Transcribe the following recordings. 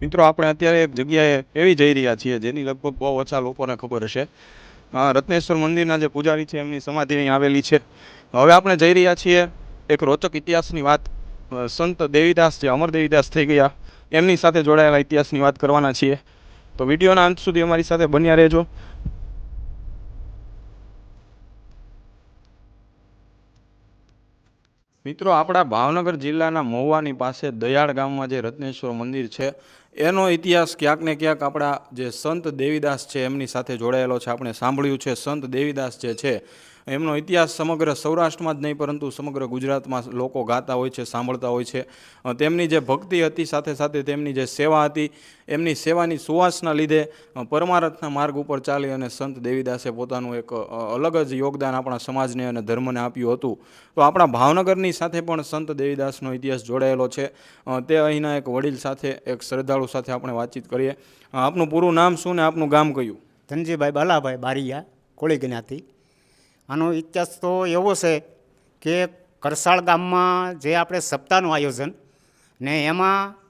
મિત્રો, આપણે અત્યારે એક જગ્યાએ એવી જઈ રહ્યા છીએ જેની લગભગ બહુ ઓછા લોકોને ખબર હશે. રત્નેશ્વર મંદિરના જે પૂજારી છે, એમની સમાધિ અહીં આવેલી છે. હવે આપણે જઈ રહ્યા છીએ એક રોચક ઇતિહાસની વાત. સંત દેવીદાસ જે અમર દેવીદાસ થઈ ગયા. એમની સાથે જોડાયેલા ઇતિહાસની વાત કરવાના છીએ. તો વિડીયોના અંત સુધી અમારી સાથે બન્યા રહેજો. મિત્રો, આપણા ભાવનગર જિલ્લાના મહુવાની પાસે દયાળ ગામમાં જે રત્નેશ્વર મંદિર છે એનો ઇતિહાસ ક્યાંક ને ક્યાંક આપણા જે સંત દેવીદાસ છે, એમની સાથે જોડાયેલો છે. આપણે સાંભળ્યું છે, સંત દેવીદાસ જે છે એમનો ઇતિહાસ સમગ્ર સૌરાષ્ટ્રમાં જ નહીં, પરંતુ સમગ્ર ગુજરાતમાં લોકો ગાતા હોય છે, સાંભળતા હોય છે. તેમની જે ભક્તિ હતી, સાથે સાથે તેમની જે સેવા હતી, એમની સેવાની સુવાસના લીધે પરમારથના માર્ગ ઉપર ચાલી અને સંત દેવીદાસે પોતાનું એક અલગ જ યોગદાન આપણા સમાજને અને ધર્મને આપ્યું હતું. તો આપણા ભાવનગરની સાથે પણ સંત દેવીદાસનો ઇતિહાસ જોડાયેલો છે. તે અહીંના એક વડીલ સાથે, એક શ્રદ્ધાળુ સાથે આપણે વાતચીત કરીએ. આપનું પૂરું નામ શું ને આપનું ગામ કયું? ધનજીભાઈ બાલાભાઈ બારીયા, કોળી જ્ઞાતિ. આનો ઇતિહાસ તો એવો છે કે કરસાળ ગામમાં જે આપણે સપ્તાહનું આયોજન ને એમાં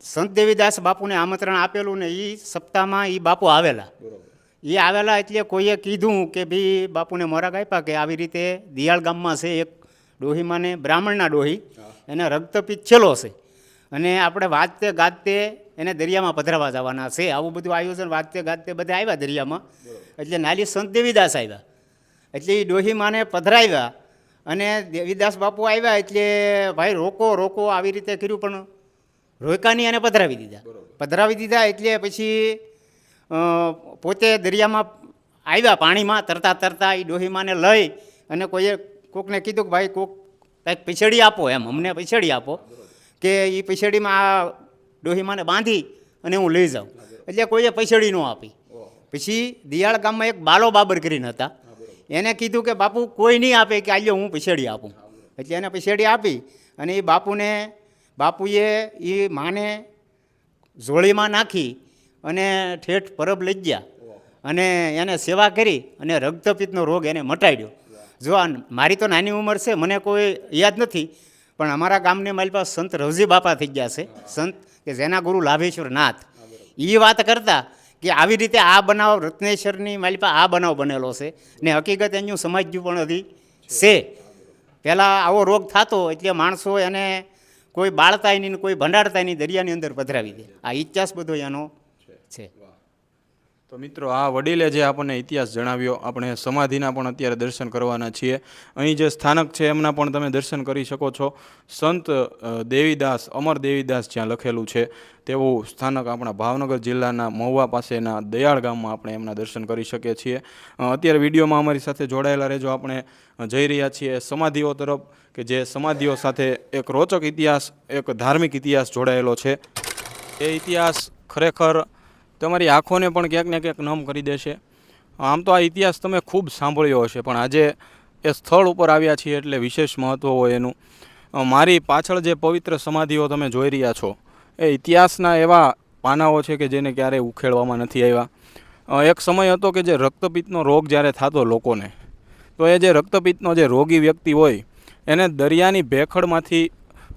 સંત દેવીદાસ બાપુને આમંત્રણ આપેલું ને એ સપ્તાહમાં એ બાપુ આવેલા. એ આવેલા એટલે કોઈએ કીધું કે ભાઈ બાપુને મોરાક આપ્યા કે આવી રીતે દિયાળ ગામમાં છે એક ડોહીમાને બ્રાહ્મણના ડોહી. એને રક્તપિત છેલ્લો છે. અને આપણે વાંચતે ગાજતે એને દરિયામાં પધરાવા જવાના છે. આવું બધું આયોજન વાંચતે ગાજતે બધા આવ્યા દરિયામાં. એટલે નાલી સંત દેવીદાસ આવ્યા. એટલે એ ડોહીમાને પધરાવ્યા. અને દેવીદાસ બાપુ આવ્યા એટલે ભાઈ રોકો રોકો આવી રીતે કર્યું પણ રોકાની એને પધરાવી દીધા. પધરાવી દીધા એટલે પછી પોતે દરિયામાં આવ્યા પાણીમાં તરતા તરતા એ ડોહીમાને લઈ અને કોઈએ કોકને કીધું કે ભાઈ કોક કંઈક પીછડી આપો એમ અમને પીછડી આપો. કે એ પીછડીમાં આ ડોહીમાને બાંધી અને હું લઈ જાઉં. એટલે કોઈએ પૈસડી ન આપી. પછી દિયાળ ગામમાં એક બાલો બાબર કરીને હતા. એને કીધું કે બાપુ કોઈ નહીં આપે કે આજે હું પીછડી આપું. એટલે એને પીછડી આપી અને એ બાપુને, બાપુએ એ માને ઝોળીમાં નાખી અને ઠેઠ પરબ લઈ ગયા. અને એને સેવા કરી અને રક્તપિત્તનો રોગ એને મટાડ્યો. જો મારી તો નાની ઉંમર છે, મને કોઈ યાદ નથી, પણ અમારા ગામને મારી પાસે સંત રવજી બાપા થઈ ગયા છે. સંત કે જેના ગુરુ લાભેશ્વર નાથ એ વાત કરતા કે આવી રીતે આ બનાવ રત્નેશ્વરની મારી પાસે આ બનાવ બનેલો છે. ને હકીકત એનું સમજ્યું પણ હતી છે. પહેલાં આવો રોગ થતો એટલે માણસો એને કોઈ બાળતા નહીં ને કોઈ ભંડારતાય નહીં દરિયાની અંદર પધરાવી દે. આ ઇતિહાસ બધો એનો છે. તો મિત્રો, આ વડીલે જે આપણને ઇતિહાસ જણાવ્યો, આપણે સમાધિના પણ અત્યારે દર્શન કરવાના છીએ. અહીં જે સ્થાનક છે, એમના પણ તમે દર્શન કરી શકો છો. સંત દેવીદાસ, અમર દેવીદાસ જ્યાં લખેલું છે તેવું સ્થાનક આપણા ભાવનગર જિલ્લાના મહુવા પાસેના દયાળ ગામમાં આપણે એમના દર્શન કરી શકીએ છીએ. અત્યારે વિડીયોમાં અમારી સાથે જોડાયેલા રહેજો. આપણે જઈ રહ્યા છીએ સમાધિઓ તરફ, કે જે સમાધિઓ સાથે એક રોચક ઇતિહાસ, એક ધાર્મિક ઇતિહાસ જોડાયેલો છે. એ ઇતિહાસ ખરેખર તમારી આંખોને પણ ક્યાંક ને ક્યાંક નમ કરી દેશે. આમ તો આ ઇતિહાસ તમે ખૂબ સાંભળ્યો હશે, પણ આજે એ સ્થળ ઉપર આવ્યા છીએ એટલે વિશેષ મહત્ત્વ હોય એનું. મારી પાછળ જે પવિત્ર સમાધિઓ તમે જોઈ રહ્યા છો, એ ઇતિહાસના એવા પાનાઓ છે કે જેને ક્યારેય ઉખેડવામાં નથી આવ્યા. એક સમય હતો કે જે રક્તપિત્તનો રોગ જ્યારે થતો લોકોને, તો એ જે રક્તપિત્તનો જે રોગી વ્યક્તિ હોય, એને દરિયાની ભેખડમાંથી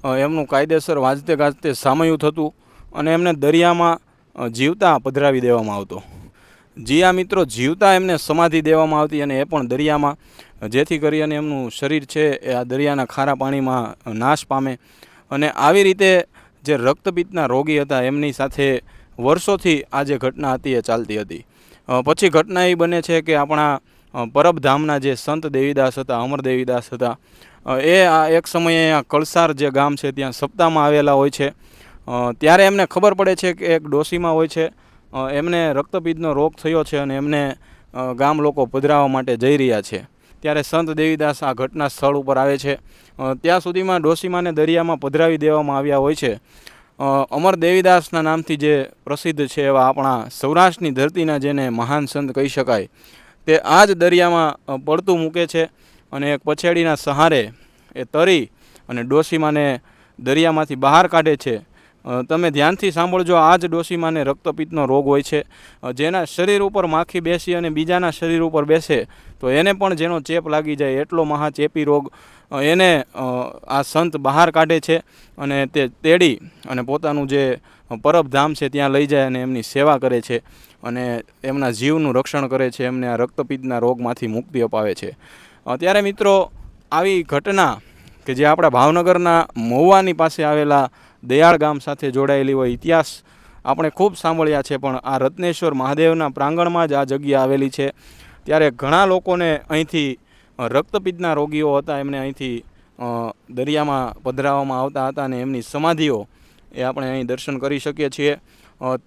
એમનું કાયદેસર વાંચતે ગાજતે સામયું થતું અને એમને દરિયામાં જીવતા પધરાવી દેવામાં આવતો. જી આ મિત્રો, જીવતા એમને સમાધિ દેવામાં આવતી અને એ પણ દરિયામાં, જેથી કરી અને એમનું શરીર છે એ આ દરિયાના ખારા પાણીમાં નાશ પામે. અને આવી રીતે જે રક્તપિત્તના રોગી હતા, એમની સાથે વર્ષોથી આ જે ઘટના હતી, એ ચાલતી હતી. પછી ઘટના એ બને છે કે આપણા પરબધામના જે સંત દેવીદાસ હતા, અમર દેવીદાસ હતા એ આ એક સમયે કળસાર જે ગામ છે, ત્યાં સપ્તાહમાં આવેલા હોય છે. ત્યારે એમને ખબર પડે છે કે એક ડોશીમાં હોય છે. એમને રક્તપિત્તનો રોગ થયો છે અને એમને ગામ લોકો પધરાવવા માટે જઈ રહ્યા છે. ત્યારે સંત દેવીદાસ આ ઘટના સ્થળ ઉપર આવે છે. ત્યાં સુધીમાં ડોશીમાને દરિયામાં પધરાવી દેવામાં આવ્યા હોય છે. અમર દેવીદાસના નામથી જે પ્રસિદ્ધ છે એવા આપણા સૌરાષ્ટ્રની ધરતીના જેને મહાન સંત કહી શકાય, તે આ જ દરિયામાં પડતું મૂકે છે અને એક પછેડીના સહારે એ તરી અને ડોશીમાને દરિયામાંથી બહાર કાઢે છે. તમે ધ્યાનથી સાંભળજો આ જ ડોશીમાને રક્તપિત્તનો રોગ હોય છે. જેના શરીર ઉપર માખી બેસી અને બીજાના શરીર ઉપર બેસે, તો એને પણ જેનો ચેપ લાગી જાય એટલો મહા ચેપી રોગ એને આ સંત બહાર કાઢે છે અને તે તેડી અને પોતાનું જે પરબધામ છે ત્યાં લઈ જાય અને એમની સેવા કરે છે અને એમના જીવનું રક્ષણ કરે છે, એમને આ રક્તપિત્તના રોગમાંથી મુક્તિ અપાવે છે. અત્યારે ત્યારે મિત્રો, આવી ઘટના કે જે આપણા ભાવનગરના મહુવાની પાસે આવેલા દયાળ ગામ સાથે જોડાયેલી હોય ઇતિહાસ આપણે ખૂબ સાંભળ્યા છે, પણ આ રત્નેશ્વર મહાદેવના પ્રાંગણમાં જ આ જગ્યા આવેલી છે. ત્યારે ઘણા લોકોને અહીંથી રક્તપિત્તના રોગીઓ હતા, એમને અહીંથી દરિયામાં પધરાવવામાં આવતા હતા અને એમની સમાધિઓ એ આપણે અહીં દર્શન કરી શકીએ છીએ.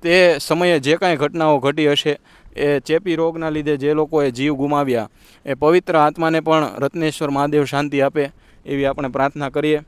તે સમયે જે કાંઈ ઘટનાઓ ઘટી હશે, એ ચેપી રોગના લીધે જે લોકોએ જીવ ગુમાવ્યા, એ પવિત્ર આત્માને પણ રત્નેશ્વર મહાદેવ શાંતિ આપે એવી આપણે પ્રાર્થના કરીએ.